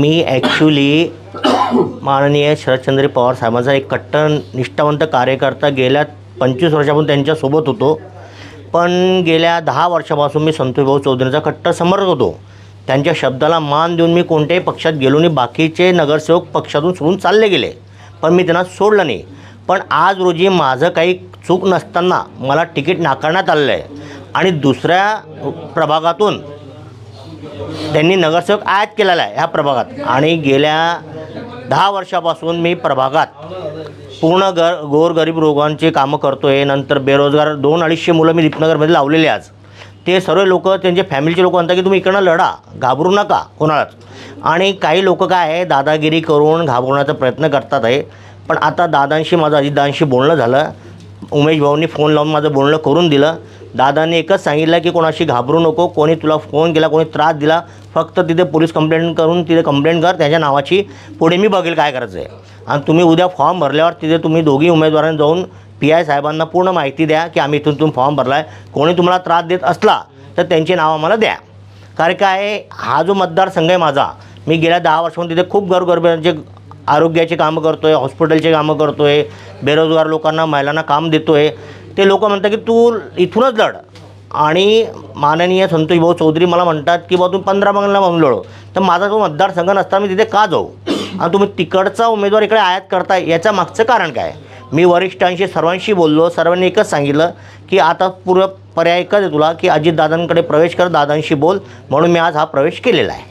मी actually माननीय शरदचंद्र पवार साहेबांचा एक कट्टर निष्ठावंत कार्यकर्ता गेल्या पंचवीस वर्षापासून त्यांच्यासोबत होतो. पण गेल्या दहा वर्षापासून मी संतोषभाऊ चौधरीचा कट्टर समर्थक होतो. त्यांच्या शब्दाला मान देऊन मी कोणत्याही पक्षात गेलो नाही. बाकीचे नगरसेवक पक्षातून सोडून चालले गेले. पण मी त्यांना सोडलं नाही. पण आज रोजी माझं काही चूक नसताना मला तिकीट नाकारण्यात आलेलं आहे. आणि दुसऱ्या प्रभागातून त्यांनी नगरसेवक आयात केलेला आहे ह्या प्रभागात. आणि गेल्या दहा वर्षापासून मी प्रभागात पूर्ण गर गोरगरीब रोगांची कामं करतो आहे नंतर बेरोजगार दोन अडीचशे मुलं मी दीपनगरमध्ये लावलेले आज. ते सर्व लोक त्यांचे फॅमिलीचे लोक म्हणतात की तुम्ही इकडनं लढा घाबरू नका कोणालाच. आणि काही लोक काय आहे दादागिरी करून घाबरवण्याचा प्रयत्न करतात आहे. पण आता दादांशी माझं अजितदादांशी बोलणं झालं. उमेश भाऊंनी फोन लावून माझं बोलणं करून दिलं. दादाने एकच सांगितलं की कोणाशी घाबरू नको कोणी तुला फोन केला कोणी त्रास दिला फक्त तिथे पोलीस कंप्लेंट करून तिथे कंप्लेंट कर त्याच्या नावाची पुढे मी बघेल काय करायचं आहे आणि तुम्ही उद्या फॉर्म भरल्यावर तिथे तुम्ही दोघी उमेदवारांनी जाऊन पी आय साहेबांना पूर्ण माहिती द्या की आम्ही इथून तुम्ही फॉर्म भरला आहे कोणी तुम्हाला त्रास देत असला तर त्यांचे नाव आम्हाला द्या. कारण काय आहे, हा जो मतदारसंघ आहे माझा मी गेल्या दहा वर्षांहून तिथे खूप गरगरब्यांचे आरोग्याची कामं करतो आहे हॉस्पिटलचे कामं करतो आहे बेरोजगार लोकांना महिलांना काम देतो आहे ते लोक म्हणतात की तू इथूनच लढ. आणि माननीय संतोषभाऊ चौधरी मला म्हणतात की बा तू पंधरा बंगला म्हणून लढो. तर माझा जो मतदारसंघ नसता मी तिथे का जाऊ? आणि तुम्ही तिकडचा उमेदवार इकडे आयात करताय याच्या मागचं कारण काय? मी वरिष्ठांशी सर्वांशी बोललो सर्वांनी एकच सांगितलं की आता पूर्व पर्याय एकच आहे तुला की अजितदादांकडे प्रवेश कर दादांशी बोल. म्हणून मी आज हा प्रवेश केलेला आहे.